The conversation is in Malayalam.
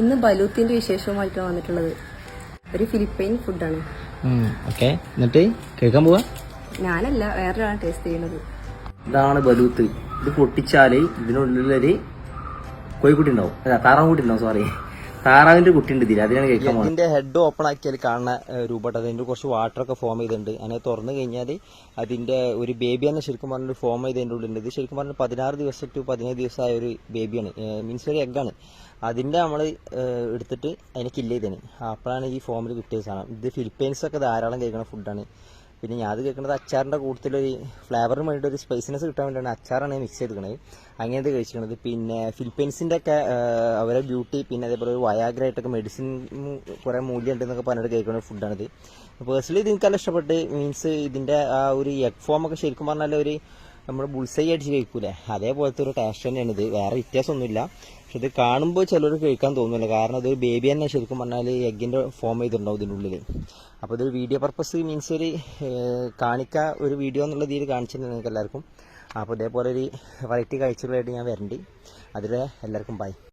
ഇന്ന് ബലൂത്തിന്റെ വിശേഷവുമായിട്ടാണ് വന്നിട്ടുള്ളത്. ഒരു ഫിലിപ്പൈൻ ഫുഡാണ്. ഓക്കെ. എന്നിട്ട് കേൾക്കാൻ പോവാ? ഞാനല്ല വേറൊരാളാണ് ടേസ്റ്റ് ചെയ്യുന്നത്. ഇതാണ് ബലൂത്ത്. ഇത് പൊട്ടിച്ചാൽ ഇതിനുള്ളിലൊരു കോഴിക്കുട്ടി ഉണ്ടാവും. അല്ല താറാവ് കുട്ടി ഉണ്ടാവും സോറി താറാവിന്റെ കുട്ടി ഉണ്ട് ഇതിൽ അതിനാണ് കേൾക്കാൻ ഇതിന്റെ ഹെഡ് ഓപ്പൺ ആക്കിയാൽ കാണുന്ന രൂപട്ട് അതിന്റെ കുറച്ച് വാട്ടർ ഒക്കെ ഫോം ചെയ്തിട്ടുണ്ട്. അതിനെ തുറന്നു കഴിഞ്ഞാൽ അതിന്റെ ഒരു ബേബി തന്നെ ശരിക്കും പറഞ്ഞൊരു ഫോം ചെയ്തതിന്റെ ഉള്ളിലുണ്ട് ഇത് ശരിക്കും പറഞ്ഞാൽ പതിനാറ് ദിവസം ടു പതിനേഴ് ദിവസമായ ഒരു ബേബിയാണ് മീൻസ് ഒരു എഗ്ഗാണ് അതിന്റെ നമ്മൾ എടുത്തിട്ട് അതിനെ കില്ല് ചെയ്തേന്. അപ്പോഴാണ് ഈ ഫോമിൽ കിട്ടിയ സാധനം. ഇത് ഫിലിപ്പൈൻസ് ഒക്കെ ധാരാളം കഴിക്കുന്ന ഫുഡാണ് പിന്നെ ഞാൻ അത് കേൾക്കുന്നത് അച്ചാറിന്റെ കൂട്ടത്തിലൊരു ഫ്ലേവറിന് വേണ്ടിയിട്ട് ഒരു സ്പൈസിനെസ് കിട്ടാൻ വേണ്ടിയാണ് അച്ചാറാണ് മിക്സ് ചെയ്തിരിക്കുന്നത് അങ്ങനത്തെ കഴിച്ചിരിക്കുന്നത് പിന്നെ ഫിലിപ്പൈൻസിന്റെ ഒക്കെ അവരെ ബ്യൂട്ടി പിന്നെ അതേപോലെ ഒരു വയാഗ്രായിട്ടൊക്കെ മെഡിസിൻ കുറേ മൂല്യം ഉണ്ട് എന്നൊക്കെ പറഞ്ഞിട്ട് കഴിക്കുന്ന ഫുഡാണിത് പേഴ്സണലി ഇത് എനിക്കെല്ലാം ഇഷ്ടപ്പെട്ട് മീൻസ് ഇതിന്റെ ആ ഒരു എഗ് ഫോമൊക്കെ ശരിക്കും പറഞ്ഞാൽ ഒരു നമ്മൾ ബുൾസൈ അടിച്ച് കഴിക്കൂലേ? അതേപോലത്തെ ഒരു ടേസ്റ്റ് തന്നെയാണ് ഇത്. വേറെ വ്യത്യാസമൊന്നുമില്ല. പക്ഷെ ഇത് കാണുമ്പോൾ ചിലർ കഴിക്കാൻ തോന്നുന്നില്ല. കാരണം അതൊരു ബേബി തന്നെ ശരിക്കും പറഞ്ഞാൽ എഗ്ഗിന്റെ ഫോം ചെയ്തിട്ടുണ്ടാവും ഇതിനുള്ളിൽ അപ്പോൾ ഇതൊരു വീഡിയോ പർപ്പസ് മീൻസ് ഒരു കാണിക്ക ഒരു വീഡിയോ എന്നുള്ള രീതിയിൽ കാണിച്ചിട്ടുണ്ട് നിങ്ങൾക്ക് എല്ലാവർക്കും അപ്പോൾ ഇതേപോലെ ഒരു വെറൈറ്റി കാഴ്ചകളായിട്ട് ഞാൻ വരണ്ടി. അതിൽ എല്ലാവർക്കും ബൈ